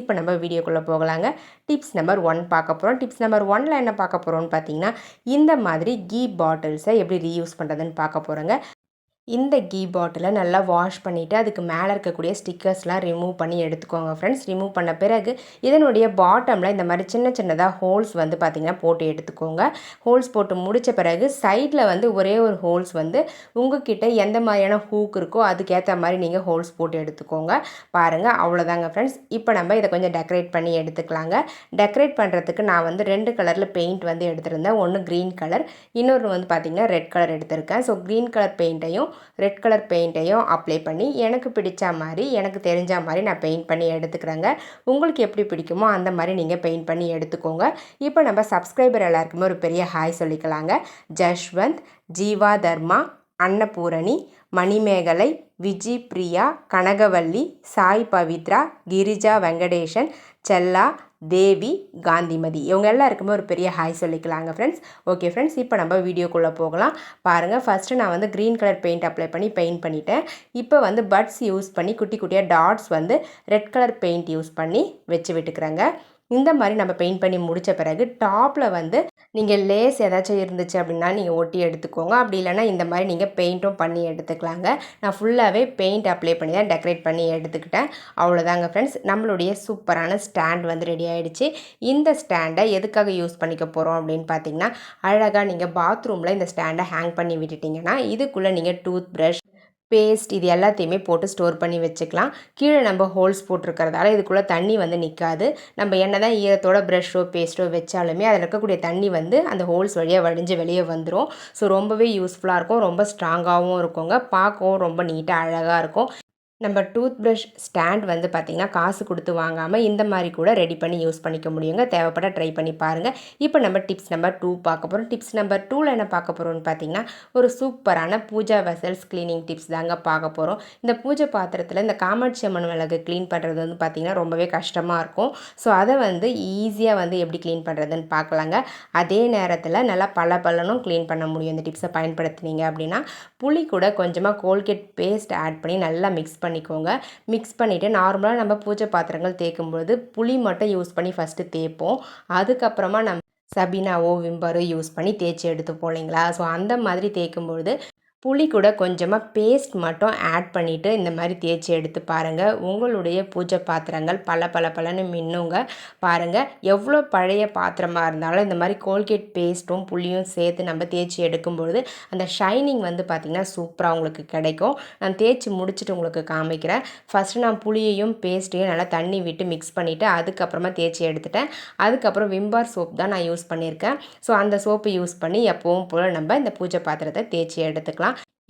இப்போ நம்ம வீடியோக்குள்ளே போகலாங்க. டிப்ஸ் நம்பர் ஒன் பார்க்க போகிறோம் டிப்ஸ் நம்பர் ஒனில் என்ன பார்க்க போகிறோம்னு பார்த்தீங்கன்னா இந்த மாதிரி கீ பாட்டில்ஸை எப்படி ரீயூஸ் பண்ணுறதுன்னு பார்க்க போகிறோங்க இந்த கீ பாட்டிலை நல்லா வாஷ் பண்ணிவிட்டு அதுக்கு மேலே இருக்கக்கூடிய ஸ்டிக்கர்ஸ்லாம் ரிமூவ் பண்ணி எடுத்துக்கோங்க ஃப்ரெண்ட்ஸ் ரிமூவ் பண்ண பிறகு இதனுடைய பாட்டமில் இந்த மாதிரி சின்ன சின்னதாக ஹோல்ஸ் வந்து பார்த்திங்கன்னா போட்டு எடுத்துக்கோங்க. ஹோல்ஸ் போட்டு முடித்த பிறகு சைடில் வந்து ஒரே ஒரு ஹோல்ஸ் வந்து உங்ககிட்ட எந்த மாதிரியான ஹூக் இருக்கோ அதுக்கேற்ற மாதிரி நீங்கள் ஹோல்ஸ் போட்டு எடுத்துக்கோங்க. பாருங்கள் அவ்வளோதாங்க ஃப்ரெண்ட்ஸ் இப்போ நம்ம இதை கொஞ்சம் டெக்கரேட் பண்ணி எடுத்துக்கலாங்க. டெக்கரேட் பண்ணுறதுக்கு நான் வந்து ரெண்டு கலரில் பெயிண்ட் வந்து எடுத்திருந்தேன். ஒன்று க்ரீன் கலர் இன்னொன்று வந்து பார்த்திங்கன்னா ரெட் கலர் எடுத்திருக்கேன். ஸோ க்ரீன் கலர் பெயிண்ட்டையும் ரெட் கலர் பெயிண்ட்டையும் அப்ளை பண்ணி எனக்கு பிடிச்ச மாதிரி எனக்கு தெரிஞ்ச மாதிரி நான் பெயிண்ட் பண்ணி எடுத்துக்கிறேங்க. உங்களுக்கு எப்படி பிடிக்குமோ அந்த மாதிரி நீங்கள் பெயிண்ட் பண்ணி எடுத்துக்கோங்க. இப்போ நம்ம சப்ஸ்கிரைபர் எல்லாருக்குமே ஒரு பெரிய ஹாய் சொல்லிக்கலாங்க. ஜஷ்வந்த் ஜீவா தர்மா அன்னபூரணி மணிமேகலை விஜி பிரியா கனகவல்லி சாய் பவித்ரா கிரிஜா வெங்கடேஷன் செல்லா தேவி காந்திமதி. இவங்க எல்லாருக்குமே ஒரு பெரிய ஹாய் சொல்லிக்கலாங்க ஃப்ரெண்ட்ஸ் ஓகே ஃப்ரெண்ட்ஸ் இப்போ நம்ம வீடியோக்குள்ளே போகலாம். பாருங்கள் ஃபஸ்ட்டு நான் வந்து க்ரீன் கலர் பெயிண்ட் அப்ளை பண்ணி பெயிண்ட் பண்ணிட்டேன். இப்போ வந்து பட்ஸ் யூஸ் பண்ணி குட்டி குட்டியாக டாட்ஸ் வந்து ரெட் கலர் பெயிண்ட் யூஸ் பண்ணி வச்சு விட்டுக்கிறேங்க. இந்த மாதிரி நம்ம பெயிண்ட் பண்ணி முடித்த பிறகு டாப்பில் வந்து நீங்கள் லேஸ் ஏதாச்சும் இருந்துச்சு அப்படின்னா நீங்கள் ஒட்டி எடுத்துக்கோங்க. அப்படி இல்லைனா இந்த மாதிரி நீங்கள் பெயிண்ட்டும் பண்ணி எடுத்துக்கலாங்க. நான் ஃபுல்லாகவே பெயிண்ட் அப்ளை பண்ணி தான் டெக்கரேட் பண்ணி எடுத்துக்கிட்டேன். அவ்வளோதாங்க ஃப்ரெண்ட்ஸ். நம்மளுடைய சூப்பரான ஸ்டாண்ட் வந்து ரெடி ஆகிடுச்சு இந்த ஸ்டாண்டை எதுக்காக யூஸ் பண்ணிக்க போகிறோம் அப்படின்னு பார்த்தீங்கன்னா அழகாக நீங்கள் பாத்ரூமில் இந்த ஸ்டாண்டை ஹேங் பண்ணி விட்டுட்டிங்கன்னா இதுக்குள்ளே நீங்கள் டூத் ப்ரஷ் பேஸ்ட் இது எல்லாத்தையுமே போட்டு ஸ்டோர் பண்ணி வச்சுக்கலாம். கீழே நம்ம ஹோல்ஸ் போட்டிருக்கிறதால இதுக்குள்ளே தண்ணி வந்து நிற்காது நம்ம என்ன தான் ஈரத்தோட ப்ரஷ்ஷோ பேஸ்ட்டோ வச்சாலுமே அதில் இருக்கக்கூடிய தண்ணி வந்து அந்த ஹோல்ஸ் வழியாக வடிஞ்சு வெளியே வந்துடும் ஸோ ரொம்பவே யூஸ்ஃபுல்லாக இருக்கும். ரொம்ப ஸ்ட்ராங்காகவும் இருக்குங்க. பார்க்கவும் ரொம்ப நீட்டாக அழகாக இருக்கும். நம்ம டூத் ப்ரஷ் ஸ்டாண்ட் வந்து பார்த்திங்கன்னா காசு கொடுத்து வாங்காமல் இந்த மாதிரி கூட ரெடி பண்ணி யூஸ் பண்ணிக்க முடியுங்க. தேவைப்பட ட்ரை பண்ணி பாருங்கள் இப்போ நம்ம டிப்ஸ் நம்பர் டூ பார்க்க போகிறோம் டிப்ஸ் நம்பர் டூவில் என்ன பார்க்க போகிறோம்னு பார்த்தீங்கன்னா ஒரு சூப்பரான பூஜா வெசல்ஸ் க்ளீனிங் டிப்ஸ் தாங்க பார்க்க போகிறோம் இந்த பூஜை பாத்திரத்தில் இந்த காமாட்சி அம்மன் விளக்கு க்ளீன் பண்ணுறது வந்து பார்த்திங்கன்னா ரொம்பவே கஷ்டமாக இருக்கும். ஸோ அதை வந்து ஈஸியாக வந்து எப்படி க்ளீன் பண்ணுறதுன்னு பார்க்கலாங்க. அதே நேரத்தில் நல்லா பல பலனும் க்ளீன் பண்ண முடியும். இந்த டிப்ஸை பயன்படுத்தினீங்க அப்படின்னா புளி கூட கொஞ்சமாக கோல்கேட் பேஸ்ட் ஆட் பண்ணி நல்லா மிக்ஸ் பண்ணி பண்ணிக்கோங்க. மிக்ஸ் பண்ணிவிட்டு நார்மலாக நம்ம பூஜை பாத்திரங்கள் தேய்க்கும்பொழுது புளி மட்டும் யூஸ் பண்ணி ஃபஸ்ட்டு தேய்ப்போம். அதுக்கப்புறமா நம்ம சபினாவோ விம்பரோ யூஸ் பண்ணி தேய்ச்சி எடுத்து போலீங்களா ஸோ அந்த மாதிரி தேய்க்கும்பொழுது புளி கூட கொஞ்சமாக பேஸ்ட் மட்டும் ஆட் பண்ணிவிட்டு இந்த மாதிரி தேய்ச்சி எடுத்து பாருங்கள் உங்களுடைய பூஜை பாத்திரங்கள் பல பல பலன்னு மின்னுங்க. பாருங்கள் எவ்வளோ பழைய பாத்திரமாக இருந்தாலும் இந்த மாதிரி கோல்கேட் பேஸ்ட்டும் புளியும் சேர்த்து நம்ம தேய்ச்சி எடுக்கும்பொழுது அந்த ஷைனிங் வந்து பார்த்திங்கன்னா சூப்பராக உங்களுக்கு கிடைக்கும். நான் தேய்ச்சி முடிச்சுட்டு உங்களுக்கு காமிக்கிறேன். ஃபஸ்ட்டு நான் புளியையும் பேஸ்ட்டையும் நல்லா தண்ணி விட்டு மிக்ஸ் பண்ணிவிட்டு அதுக்கப்புறமா தேய்ச்சி எடுத்துட்டேன். அதுக்கப்புறம் விம்பார் சோப் தான் நான் யூஸ் பண்ணியிருக்கேன். ஸோ அந்த சோப்பு யூஸ் பண்ணி எப்போவும் போல் நம்ம இந்த பூஜை பாத்திரத்தை தேய்ச்சி எடுத்துக்கலாம்.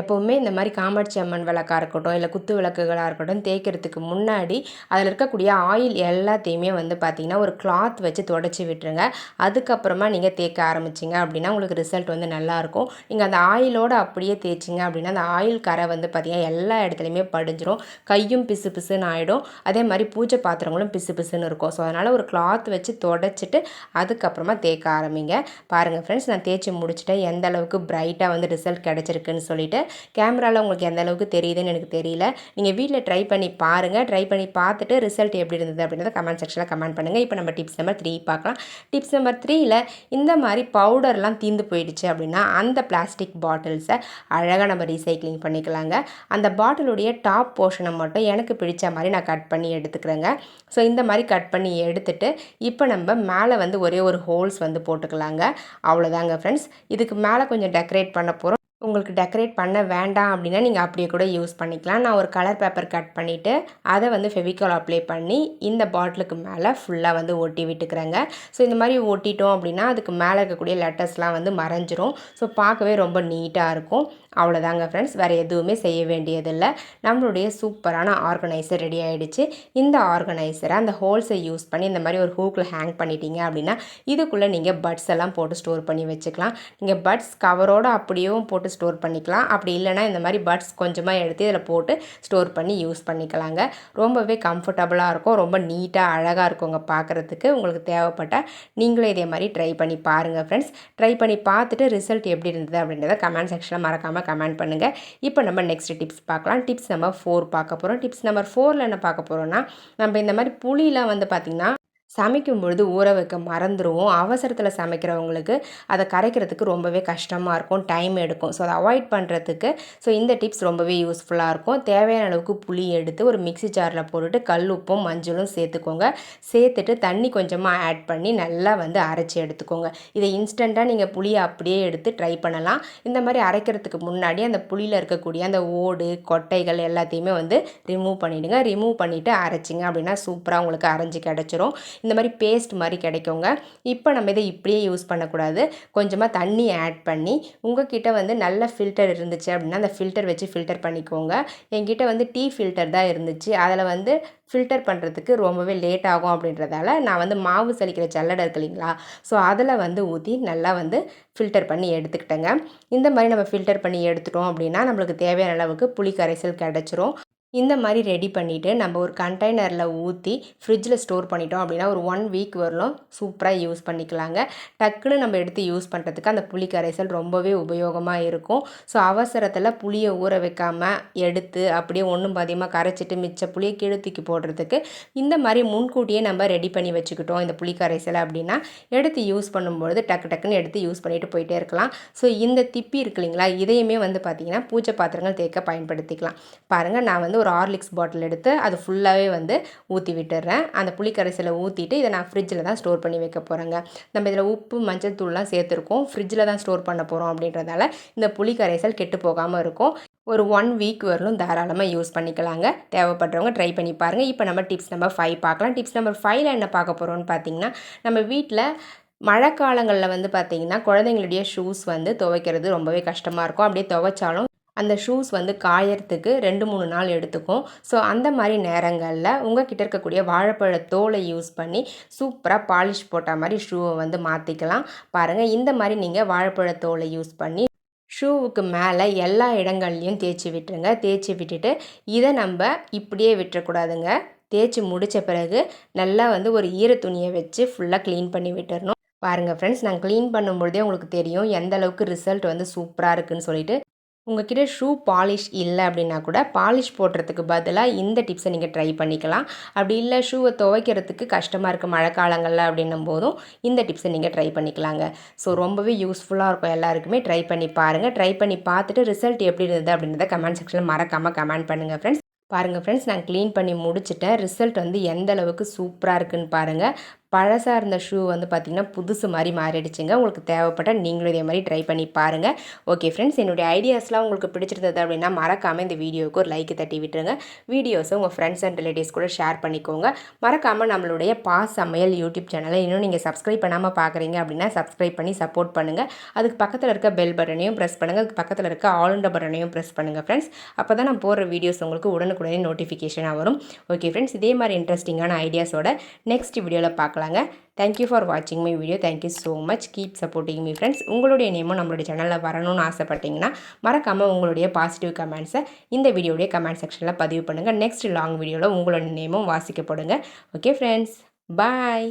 எப்போவுமே இந்த மாதிரி காமாட்சி அம்மன் விளக்காக இருக்கட்டும் இல்லை குத்து விளக்குகளாக இருக்கட்டும் தேய்க்கிறதுக்கு முன்னாடி அதில் இருக்கக்கூடிய ஆயில் எல்லாத்தையுமே வந்து பார்த்திங்கன்னா ஒரு கிளாத் வச்சு தொடச்சி விட்டுருங்க. அதுக்கப்புறமா நீங்கள் தேய்க்க ஆரம்பிச்சிங்க அப்படின்னா உங்களுக்கு ரிசல்ட் வந்து நல்லாயிருக்கும் நீங்கள் அந்த ஆயிலோடு அப்படியே தேய்ச்சிங்க அப்படின்னா அந்த ஆயில் கரை வந்து பார்த்திங்கன்னா எல்லா இடத்துலையுமே படிஞ்சிரும். கையும் பிசு பிசுன்னு ஆகிடும் அதே மாதிரி பூஜை பாத்திரங்களும் பிசு பிசுன்னு இருக்கும். ஸோ அதனால் ஒரு கிளாத் வச்சு தொடச்சிட்டு அதுக்கப்புறமா தேய்க்க ஆரம்பிங்க. பாருங்கள் ஃப்ரெண்ட்ஸ் நான் தேய்ச்சி முடிச்சுட்டேன். எந்த அளவுக்கு பிரைட்டாக வந்து ரிசல்ட் கிடச்சிருக்குன்னு சொல்லிட்டு கேமராவில் உங்களுக்கு எந்த அளவுக்கு தெரியுதுன்னு எனக்கு தெரியல. நீங்கள் வீட்டில் ட்ரை பண்ணி பாருங்கள் ட்ரை பண்ணி பார்த்துட்டு ரிசல்ட் எப்படி இருந்தது அப்படின்றத கமெண்ட் செக்ஷனில் கமெண்ட் பண்ணுங்கள் இப்போ நம்ம டிப்ஸ் நம்பர் த்ரீ பார்க்கலாம். டிப்ஸ் நம்பர் த்ரீயில் இந்த மாதிரி பவுடர்லாம் தீந்து போயிடுச்சு அப்படின்னா அந்த பிளாஸ்டிக் பாட்டில்ஸை அழகாக நம்ம ரீசைக்ளிங் பண்ணிக்கலாங்க. அந்த பாட்டிலுடைய டாப் போர்ஷனை மட்டும் எனக்கு பிடிச்ச மாதிரி நான் கட் பண்ணி எடுத்துக்கிறேங்க. ஸோ இந்த மாதிரி கட் பண்ணி எடுத்துட்டு இப்போ நம்ம மேலே வந்து ஒரே ஒரு ஹோல்ஸ் வந்து போட்டுக்கலாங்க. அவ்வளோதாங்க ஃப்ரெண்ட்ஸ் இதுக்கு மேலே கொஞ்சம் டெக்கரேட் பண்ண போகிறோம் உங்களுக்கு டெக்கரேட் பண்ண வேண்டாம் அப்படின்னா நீங்கள் அப்படியே கூட யூஸ் பண்ணிக்கலாம். நான் ஒரு கலர் பேப்பர் கட் பண்ணிவிட்டு அதை வந்து ஃபெவிகால் அப்ளை பண்ணி இந்த பாட்டிலுக்கு மேலே ஃபுல்லாக வந்து ஒட்டி விட்டுக்கிறேங்க. ஸோ இந்த மாதிரி ஒட்டிட்டோம் அப்படின்னா அதுக்கு மேலே இருக்கக்கூடிய லெட்டர்ஸ்லாம் வந்து மறைஞ்சிரும். ஸோ பார்க்கவே ரொம்ப நீட்டாக இருக்கும். அவ்வளோதாங்க ஃப்ரெண்ட்ஸ் வேறு எதுவுமே செய்ய வேண்டியதில்லை. நம்மளுடைய சூப்பரான ஆர்கனைசர் ரெடி ஆகிடுச்சு இந்த ஆர்கனைசரை அந்த ஹோல்ஸை யூஸ் பண்ணி இந்த மாதிரி ஒரு ஹூக்கில் ஹேங் பண்ணிட்டீங்க அப்படின்னா இதுக்குள்ளே நீங்கள் பட்ஸ் எல்லாம் போட்டு ஸ்டோர் பண்ணி வச்சுக்கலாம். நீங்கள் பட்ஸ் கவரோடு அப்படியும் போட்டு ஸ்டோர் பண்ணிக்கலாம். அப்படி இல்லைனா இந்த மாதிரி பட்ஸ் கொஞ்சமாக எடுத்து இதில் போட்டு ஸ்டோர் பண்ணி யூஸ் பண்ணிக்கலாங்க. ரொம்பவே கம்ஃபர்டபுளாக இருக்கும். ரொம்ப நீட்டாக அழகாக இருக்குங்க பார்க்குறதுக்கு உங்களுக்கு தேவைப்பட்டால் நீங்களும் இதே மாதிரி ட்ரை பண்ணி பாருங்கள் ஃப்ரெண்ட்ஸ் ட்ரை பண்ணி பார்த்துட்டு ரிசல்ட் எப்படி இருந்தது அப்படின்றத கமெண்ட் செக்ஷனில் மறக்காமல் கமெண்ட் பண்ணுங்கள் இப்போ நம்ம நெக்ஸ்ட் டிப்ஸ் பார்க்கலாம். டிப்ஸ் நம்பர் ஃபோர் பார்க்க போகிறோம் டிப்ஸ் நம்பர் ஃபோரில் என்ன பார்க்க போகிறோன்னா நம்ம இந்த மாதிரி புளியெலாம் வந்து பார்த்திங்கன்னா சமைக்கும் பொழுது ஊற வைக்க மறந்துடுவோம் அவசரத்தில் சமைக்கிறவங்களுக்கு அதை கரைக்கிறதுக்கு ரொம்பவே கஷ்டமாக இருக்கும். டைம் எடுக்கும். ஸோ அதை அவாய்ட் பண்ணுறதுக்கு ஸோ இந்த டிப்ஸ் ரொம்பவே யூஸ்ஃபுல்லாக இருக்கும். தேவையான அளவுக்கு புளி எடுத்து ஒரு மிக்சி ஜாரில் போட்டுட்டு கல் உப்பும் மஞ்சளும் சேர்த்துக்கோங்க. சேர்த்துட்டு தண்ணி கொஞ்சமாக ஆட் பண்ணி நல்லா வந்து அரைச்சி எடுத்துக்கோங்க. இதை இன்ஸ்டண்ட்டாக நீங்கள் புளியை அப்படியே எடுத்து ட்ரை பண்ணலாம். இந்த மாதிரி அரைக்கிறதுக்கு முன்னாடி அந்த புளியில் இருக்கக்கூடிய அந்த ஓடு கொட்டைகள் எல்லாத்தையுமே வந்து ரிமூவ் பண்ணிவிடுங்க ரிமூவ் பண்ணிவிட்டு அரைச்சிங்க அப்படின்னா சூப்பராக உங்களுக்கு அரைஞ்சி கிடச்சிரும். இந்த மாதிரி பேஸ்ட் மாதிரி கிடைக்குங்க. இப்போ நம்ம இதை இப்படியே யூஸ் பண்ணக்கூடாது. கொஞ்சமாக தண்ணி ஆட் பண்ணி உங்ககிட்ட வந்து நல்ல ஃபில்டர் இருந்துச்சு அப்படின்னா அந்த ஃபில்டர் வச்சு ஃபில்டர் பண்ணிக்கோங்க. என்கிட்ட வந்து டீ ஃபில்டர் தான் இருந்துச்சு. அதில் வந்து ஃபில்டர் பண்ணுறதுக்கு ரொம்பவே லேட் ஆகும் அப்படின்றதால நான் வந்து மாவு சலிக்கிற சல்லடை இருக்கு இல்லைங்களா? ஸோ அதில் வந்து ஊற்றி நல்லா வந்து ஃபில்டர் பண்ணி எடுத்துக்கிட்டேங்க. இந்த மாதிரி நம்ம ஃபில்டர் பண்ணி எடுத்துட்டோம் அப்படின்னா நம்மளுக்கு தேவையான அளவுக்கு புளி கரைசல் கிடச்சிரும். இந்த மாதிரி ரெடி பண்ணிவிட்டு நம்ம ஒரு கண்டெய்னரில் ஊற்றி ஃப்ரிட்ஜில் ஸ்டோர் பண்ணிட்டோம் அப்படின்னா ஒரு ஒன் வீக் வரலும் சூப்பராக யூஸ் பண்ணிக்கலாங்க. டக்குன்னு நம்ம எடுத்து யூஸ் பண்ணுறதுக்கு அந்த புளி கரைசல் ரொம்பவே உபயோகமாக இருக்கும். ஸோ அவசரத்தில் புளியை ஊற வைக்காமல் எடுத்து அப்படியே ஒன்றும் பாதியமாக கரைச்சிட்டு மிச்ச புளியை கீழே தூக்கி போடுறதுக்கு இந்த மாதிரி முன்கூட்டியே நம்ம ரெடி பண்ணி வச்சுக்கிட்டோம் இந்த புளி கரைசலை அப்படின்னா எடுத்து யூஸ் பண்ணும்பொழுது டக்கு டக்குன்னு எடுத்து யூஸ் பண்ணிட்டு போயிட்டே இருக்கலாம். ஸோ இந்த திப்பி இருக்கு இல்லைங்களா? இதையுமே வந்து பார்த்திங்கன்னா பூஜை பாத்திரங்கள் தேக்க பயன்படுத்திக்கலாம். பாருங்கள் நான் வந்து ஒரு ஹார்லிக்ஸ் பாட்டில் எடுத்து அது ஃபுல்லாகவே வந்து ஊற்றி விட்டுடுறேன் அந்த புளிக்கரைசலை ஊற்றிட்டு இதை நான் ஃப்ரிட்ஜில் தான் ஸ்டோர் பண்ணி வைக்க போகிறேங்க நம்ம இதில் உப்பு மஞ்சள் தூள்லாம் சேர்த்துருக்கோம். ஃப்ரிட்ஜில் தான் ஸ்டோர் பண்ண போகிறோம் அப்படின்றதால இந்த புளிக்கரைசல் கெட்டு போகாமல் இருக்கும். ஒரு ஒன் வீக் வரலும் தாராளமாக யூஸ் பண்ணிக்கலாங்க. தேவைப்படுறவங்க ட்ரை பண்ணி பாருங்கள் இப்போ நம்ம டிப்ஸ் நம்பர் ஃபைவ் பார்க்கலாம். டிப்ஸ் நம்பர் ஃபைவ்ல என்ன பார்க்க போகிறோம்னு பார்த்தீங்கன்னா நம்ம வீட்டில் மழை காலங்களில் வந்து பார்த்திங்கன்னா குழந்தைங்களுடைய ஷூஸ் வந்து துவைக்கிறது ரொம்பவே கஷ்டமாக இருக்கும். அப்படியே துவைச்சாலும் அந்த ஷூஸ் வந்து காயறதுக்கு ரெண்டு மூணு நாள் எடுத்துக்கும். ஸோ அந்த மாதிரி நேரங்களில் உங்கள் கிட்ட இருக்கக்கூடிய வாழைப்பழ தோலை யூஸ் பண்ணி சூப்பராக பாலிஷ் போட்ட மாதிரி ஷூவை வந்து மாற்றிக்கலாம் பாருங்கள் இந்த மாதிரி நீங்கள் வாழைப்பழ தோலை யூஸ் பண்ணி ஷூவுக்கு மேலே எல்லா இடங்கள்லையும் தேய்ச்சி விட்டுருங்க. தேய்ச்சி விட்டுட்டு இதை நம்ம இப்படியே விட்டுறக்கூடாதுங்க. தேய்ச்சி முடித்த பிறகு நல்லா வந்து ஒரு ஈர துணியை வச்சு ஃபுல்லாக க்ளீன் பண்ணி விட்டுறணும். பாருங்கள் ஃப்ரெண்ட்ஸ் நான் க்ளீன் பண்ணும்பொழுதே உங்களுக்கு தெரியும் எந்த அளவுக்கு ரிசல்ட் வந்து சூப்பராக இருக்குதுன்னு சொல்லிட்டு உங்ககிட்ட ஷூ பாலிஷ் இல்லை அப்படின்னா கூட பாலிஷ் போடுறதுக்கு பதிலாக இந்த டிப்ஸை நீங்கள் ட்ரை பண்ணிக்கலாம். அப்படி இல்லை ஷூவை துவைக்கிறதுக்கு கஷ்டமாக இருக்குது மழை காலங்களில் அப்படின்னும் போதும் இந்த டிப்ஸை நீங்கள் ட்ரை பண்ணிக்கலாங்க. ஸோ ரொம்பவே யூஸ்ஃபுல்லாக இருக்கும் எல்லாருக்குமே. ட்ரை பண்ணி பாருங்கள் ட்ரை பண்ணி பார்த்துட்டு ரிசல்ட் எப்படி இருந்தது அப்படின்றத கமெண்ட் செக்ஷனில் மறக்காமல் கமெண்ட் பண்ணுங்கள் ஃப்ரெண்ட்ஸ். பாருங்கள் ஃப்ரெண்ட்ஸ் நான் க்ளீன் பண்ணி முடிச்சுட்டேன். ரிசல்ட் வந்து எந்த அளவுக்கு சூப்பராக இருக்குன்னு பாருங்கள் பழசாக இருந்த ஷூ வந்து பார்த்திங்கன்னா புதுசு மாதிரி மாறிடுச்சுங்க. உங்களுக்கு தேவைப்பட்டால் நீங்களும் இதே மாதிரி ட்ரை பண்ணி பாருங்கள் ஓகே ஃப்ரெண்ட்ஸ் என்னுடைய ஐடியாஸ்லாம் உங்களுக்கு பிடிச்சிருந்தது அப்படின்னா மறக்காமல் இந்த வீடியோவுக்கு ஒரு லைக் தட்டி விட்டுருங்க. வீடியோஸை உங்கள் ஃப்ரெண்ட்ஸ் அண்ட் ரிலேட்டிவ்ஸ் கூட ஷேர் பண்ணிக்கோங்க. மறக்காமல் நம்மளுடைய பாஸ் சமையல் யூடியூப் சேனலை இன்னும் நீங்கள் சப்ஸ்கிரைப் பண்ணாமல் பார்க்குறீங்க அப்படின்னா சப்ஸ்கிரைப் பண்ணி சப்போர்ட் பண்ணுங்கள் அதுக்கு பக்கத்தில் இருக்க பெல் பட்டனையும் ப்ரெஸ் பண்ணுங்கள் அதுக்கு பக்கத்தில் இருக்க ஆல்ண்ட பட்டனையும் ப்ரெஸ் பண்ணுங்கள் ஃப்ரெண்ட்ஸ் அப்போ தான் நான் போடுற வீடியோஸ் உங்களுக்கு உடனுக்குடனே நோட்டிஃபிகேஷனாக வரும். ஓகே ஃப்ரெண்ட்ஸ் இதே மாதிரி இன்ட்ரெஸ்டிங்கான ஐடியாஸோட நெக்ஸ்ட் வீடியோவில் பார்க்கலாம். பார்க்கலாங்க. தேங்க்யூ ஃபார் வாட்சிங் my video thank you so much keep supporting me friends உங்களுடைய நேமும் நம்மளுடைய சேனலில் வரணும்னு ஆசைப்பட்டீங்கன்னா மறக்காமல் உங்களுடைய பாசிட்டிவ் கமெண்ட்ஸை இந்த வீடியோடைய கமெண்ட் செக்ஷனில் பதிவு பண்ணுங்கள் நெக்ஸ்ட் லாங் வீடியோவில் உங்களுடைய நேமும் வாசிக்கப்படுங்க. Okay friends bye